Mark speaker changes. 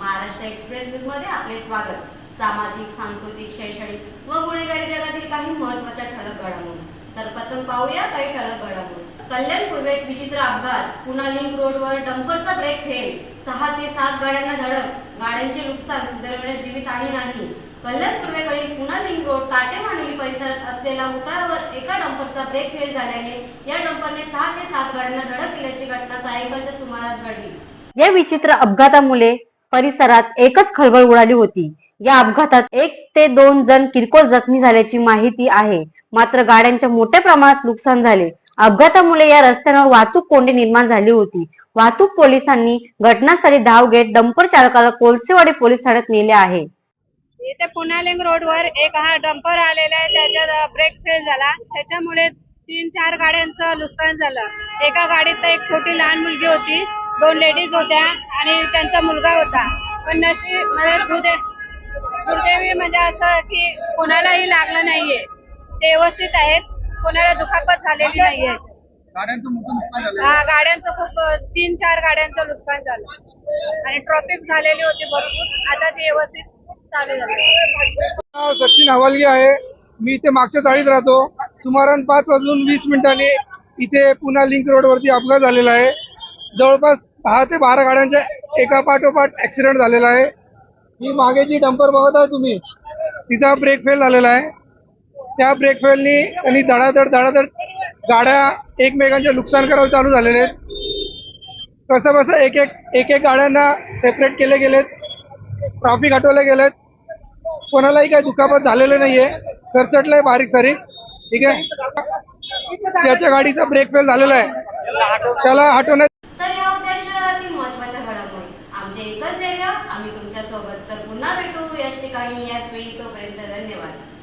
Speaker 1: Maharashtra express न्यूजमध्ये आपले स्वागत. सामाजिक सांस्कृतिक शैक्षणिक व गुन्हेगारी जगातील काही महत्त्वाच्या ठळक घडामोडी तर प्रथम पाहूया काही ठळक घडामोडी. कल्याण पूर्वेत विचित्र अपघात. पुन्हा लिंक रोडवर डंपरचा ब्रेक फेल सहा ते सात गाड्यांना धडक. गाड्यांचे नुकसान सुदैवाने जीवित आणि नाही. कल्याण पूर्वेकडील पुन्हा लिंक रोड काटे काटेमानुली परिसरात असलेल्या उतारावर एका डंपरचा ब्रेक फेल झाल्याने या डंपरने सहा ते सात गाड्यांना धडक दिल्याची घटना सायंकाळच्या सुमारास घडली.
Speaker 2: या विचित्र अपघातामुळे परिसरात एकच खळबळ उडाली होती. या अपघातात एक ते दोन जण किरकोळ जखमी झाल्याची माहिती आहे. मात्र गाड्यांच्या मोठ्या प्रमाणात नुकसान झाले. अपघातामुळे या रस्त्यावर वाहतूक कोंडी निर्माण झाली होती. वाहतूक पोलिसांनी घटनास्थळी धाव घेत डंपर चालकाला कोळसेवाडी पोलीस ठाण्यात नेले आहे.
Speaker 3: इथे पुण्यालिंग रोडवर एक हा डंपर आलेला आहे. त्याच्यात ब्रेक फेल झाला. त्याच्यामुळे तीन चार गाड्यांचं नुकसान झालं. एका गाडीत एक छोटी लहान मुलगी होती. दोन लेडीज होत्या आणि त्यांचा मुलगा होता. पण नशीब म्हणजे दुर्दैवी म्हणजे असं की कोणालाही लागलं नाहीये. ते व्यवस्थित आहेत. कोणाला दुखापत झालेली नाहीये.
Speaker 4: गाड्यांचं मोठं नुकसान झालं.
Speaker 3: हा गाड्यांचं खूप तीन चार गाड्यांचं नुकसान झालं. आणि ट्रॉफिक झालेली होती भरपूर. आता ती व्यवस्थित चालू झाली.
Speaker 4: सचिन हवालगे आहे. मी इथे मागच्या चाळीत राहतो. सुमारान पाच वाजून वीस मिनिटांनी इथे पुन्हा लिंक रोडवरती अपघात झालेला आहे. जवळपास दहा ते बारा गाड्यांच्या एका पाठोपाठ ऍक्सिडेंट झालेला आहे. ही मागे जी डंपर बघत आहे तुम्ही तिचा ब्रेक फेल झालेला आहे. त्या ब्रेक फेलनी आणि धडाधड धडाधड गाड्या एकमेकांचे नुकसान करायला चालू झालेले आहेत. कसं बसं एक एक एक एक गाड्यांना सेपरेट केले गेलेत ट्रॉफिक हटवले गेलेत. कोणालाही काही दुखापत झालेलं नाहीये. खरचटलंय बारीक सारीक. ठीक आहे? त्याच्या गाडीचा ब्रेक फेल झालेला आहे. त्याला हटवण्यात
Speaker 1: तर या होत्या शहरातील महत्त्वाच्या घडामोडी आमचे एकच धैर्य आम्ही तुमच्यासोबत तर पुन्हा भेटू. याच ठिकाणी याच वेळी तोपर्यंत धन्यवाद.